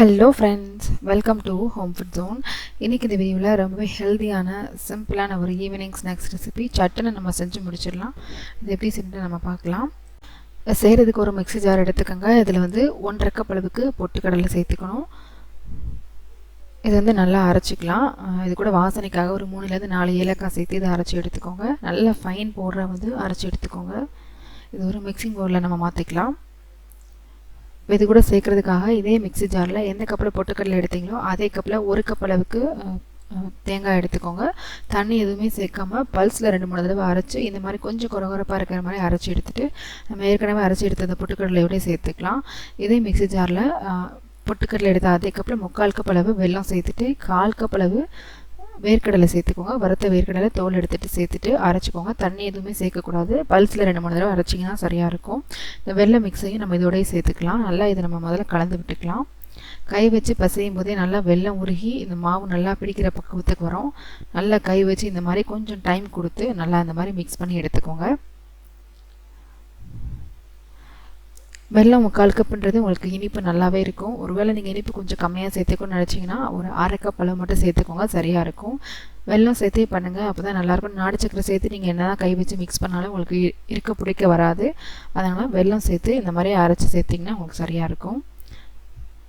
Hello friends welcome to home food zone இன்றைக்கி இந்த வீடியோவில் ரொம்பவே ஹெல்த்தியான சிம்பிளான ஒரு ஈவினிங் ஸ்நாக்ஸ் ரெசிபி சட்டுன்னு நம்ம செஞ்சு முடிச்சிடலாம். இது எப்படி செஞ்சு நம்ம பார்க்கலாம். செய்கிறதுக்கு ஒரு மிக்சி ஜார் எடுத்துக்கோங்க. இதில் வந்து ஒன்றரை கப் அளவுக்கு பொட்டுக்கடலை சேர்த்துக்கணும். இது வந்து நல்லா அரைச்சிக்கலாம். இது கூட வாசனைக்காக ஒரு மூணுலேருந்து நாலு ஏலக்காய் சேர்த்து இதை அரைச்சி எடுத்துக்கோங்க. நல்லா ஃபைன் பவுடரை வந்து அரைச்சி எடுத்துக்கோங்க. இது ஒரு மிக்சிங் பவுலில் நம்ம மாற்றிக்கலாம் இது கூட சேர்க்குறதுக்காக இதே மிக்ஸி ஜாரில் எந்த கப்பில் பொட்டுக்கடலை எடுத்தீங்களோ அதே கப்பில் ஒரு கப் அளவுக்கு தேங்காய் எடுத்துக்கோங்க. தண்ணி எதுவுமே சேர்க்காம பல்ஸில் ரெண்டு மூணு தடவை அரைச்சி இந்த மாதிரி கொஞ்சம் குறகுறப்பாக இருக்கிற மாதிரி அரைச்சி எடுத்துகிட்டு நம்ம ஏற்கனவே அரைச்சி எடுத்த அந்த பொட்டுக்கடலையோடய சேர்த்துக்கலாம். இதே மிக்ஸி ஜாரில் பொட்டுக்கடலை எடுத்த அதே கப்பில் முக்கால் கப் அளவு வெல்லம் சேர்த்துட்டு கால் கப் அளவு வேர்க்கடலை சேர்த்துக்கோங்க. வறுத்த வேர்க்கடலை தோல் எடுத்துகிட்டு சேர்த்துட்டு அரைச்சிக்கோங்க. தண்ணி எதுவுமே சேர்க்கக்கூடாது. பல்ஸில் ரெண்டு மூணு தடவை அரைச்சிங்கன்னா சரியாக இருக்கும். இந்த வெள்ளை மிக்ஸையும் நம்ம இதோடய சேர்த்துக்கலாம். நல்லா இதை நம்ம முதல்ல கலந்து விட்டுக்கலாம். கை வச்சு பசையும் போதே நல்லா வெள்ளம் உருகி இந்த மாவு நல்லா பிடிக்கிற பக்குவத்துக்கு வரும். நல்லா கை வச்சு இந்த மாதிரி கொஞ்சம் டைம் கொடுத்து நல்லா இந்த மாதிரி மிக்ஸ் பண்ணி எடுத்துக்கோங்க. வெள்ளம் முக்கால் கப்புன்றது உங்களுக்கு இனிப்பு நல்லாவே இருக்கும். ஒருவேளை நீங்கள் இனிப்பு கொஞ்சம் கம்மியாக சேர்த்துக்கணும்னு நினச்சிங்கன்னா ஒரு அரை கப் அளவு மட்டும் சேர்த்துக்கோங்க சரியாக இருக்கும். வெள்ளம் சேர்த்தே பண்ணுங்கள் அப்போ தான் நல்லாயிருக்கும் நாடு சக்கரை சேர்த்து நீங்கள் என்ன தான் கை வச்சு மிக்ஸ் பண்ணாலும் உங்களுக்கு இருக்க பிடிக்க வராது. அதனால் வெள்ளம் சேர்த்து இந்த மாதிரி அரைச்சி சேர்த்திங்கன்னா உங்களுக்கு சரியாக இருக்கும்.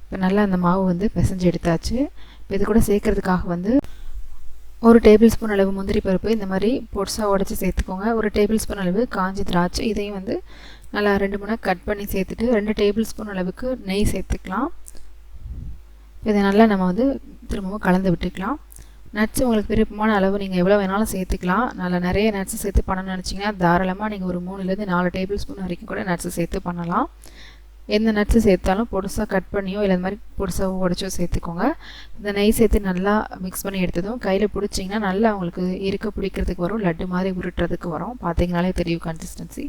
இப்போ நல்லா அந்த மாவு வந்து பிசைஞ்சு எடுத்தாச்சு. இப்போ இது கூட சேர்க்குறதுக்காக வந்து ஒரு டேபிள் ஸ்பூன் அளவு முந்திரி பருப்பு இந்த மாதிரி பொடிசாக உடச்சி சேர்த்துக்கோங்க. ஒரு டேபிள் ஸ்பூன் அளவு காஞ்சி திராட்சை இதையும் வந்து நல்லா ரெண்டு மூணாக கட் பண்ணி சேர்த்துட்டு ரெண்டு டேபிள் ஸ்பூன் அளவுக்கு நெய் சேர்த்துக்கலாம். இதை நல்லா நம்ம வந்து திரும்பவும் கலந்து விட்டுக்கலாம். நட்ஸ் உங்களுக்கு விருப்பமான அளவு நீங்கள் எவ்வளோ வேணாலும் சேர்த்துக்கலாம். நல்லா நிறைய நட்ஸ் சேர்த்து பண்ணணும்னு நினச்சிங்கன்னா தாராளமாக நீங்கள் ஒரு மூணுலேருந்து நாலு டேபிள் ஸ்பூன் வரைக்கும் கூட நட்ஸ் சேர்த்து பண்ணலாம். எந்த நட்ஸு சேர்த்தாலும் பொடுசாக கட் பண்ணியோ இல்லை இந்த மாதிரி பொடுசாக உடச்சோ சேர்த்துக்கோங்க. இந்த நெய் சேர்த்து நல்லா மிக்ஸ் பண்ணி எடுத்ததும் கையில் பிடிச்சிங்கன்னா நல்லா உங்களுக்கு இருக்க பிடிக்கிறதுக்கு வரும் லட்டு மாதிரி உருட்டுறதுக்கு வரும். பார்த்தீங்கனாலே தெரியும் கன்சிஸ்டன்சி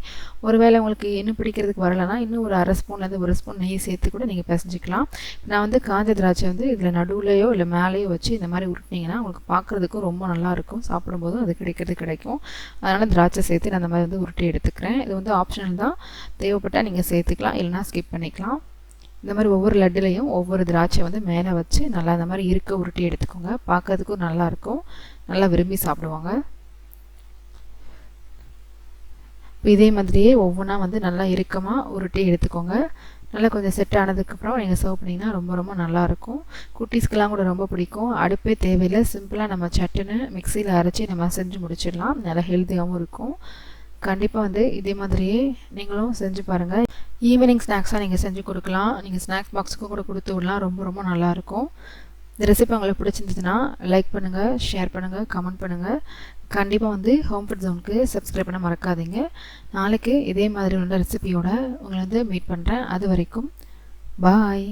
ஒருவேளை உங்களுக்கு இன்னும் பிடிக்கிறதுக்கு வரலன்னா இன்னும் ஒரு அரை ஸ்பூன்லேருந்து ஒரு ஸ்பூன் நெய் சேர்த்து கூட நீங்கள் பிசைஞ்சிக்கலாம். நான் வந்து காஞ்ச திராட்சை வந்து இதில் நடுவுலையோ இல்லை மேலேயோ வச்சு இந்த மாதிரி உருட்டினீங்கன்னா உங்களுக்கு பார்க்குறதுக்கும் ரொம்ப நல்லாயிருக்கும் சாப்பிடும்போதும் அது கிடைக்கிறது கிடைக்கும். அதனால் திராட்சை சேர்த்து நான் அந்த மாதிரி வந்து உருட்டி எடுத்துக்கிறேன். இது வந்து ஆப்ஷனல் தான். தேவைப்பட்டால் நீங்கள் சேர்த்துக்கலாம். இல்லைனா ஸ்கிப் பண்ணிக்கலாம். இந்த மாதிரி ஒவ்வொரு லட்டுலையும் ஒவ்வொரு திராட்சை வந்து மேலே வச்சு நல்லா இந்த மாதிரி இருக்க உருட்டி எடுத்துக்கோங்க. பார்க்கறதுக்கும் நல்லாயிருக்கும் நல்லா விரும்பி சாப்பிடுவாங்க. இதே மாதிரியே ஒவ்வொன்றா வந்து நல்லா இறுக்கமாக உருட்டி எடுத்துக்கோங்க. நல்லா கொஞ்சம் செட் ஆனதுக்கப்புறம் நீங்கள் சர்வ் பண்ணிங்கன்னா ரொம்ப ரொம்ப நல்லாயிருக்கும் குட்டீஸ்க்கெலாம் கூட ரொம்ப பிடிக்கும். அடுப்பே தேவையில்லை. சிம்பிளாக நம்ம சட்டுன்னு மிக்சியில் அரைச்சி நம்ம செஞ்சு முடிச்சிடலாம். நல்லா ஹெல்த்தியாகவும் இருக்கும். கண்டிப்பாக வந்து இதே மாதிரியே நீங்களும் செஞ்சு பாருங்கள் ஈவினிங் ஸ்நாக்ஸாக நீங்கள் செஞ்சு கொடுக்கலாம். நீங்கள் ஸ்நாக்ஸ் பாக்ஸுக்கு கூட கொடுத்து விடலாம். ரொம்ப ரொம்ப நல்லாயிருக்கும் இந்த ரெசிபி உங்களுக்கு பிடிச்சிருந்துச்சுன்னா லைக் பண்ணுங்கள் ஷேர் பண்ணுங்கள் கமெண்ட் பண்ணுங்கள் கண்டிப்பாக வந்து ஹோம் ஃபுட் ஜோனுக்கு சப்ஸ்கிரைப் பண்ண மறக்காதீங்க. நாளைக்கு இதே மாதிரி உள்ள ரெசிபியோட உங்களை வந்து மீட் பண்ணுறேன் அது வரைக்கும் பாய்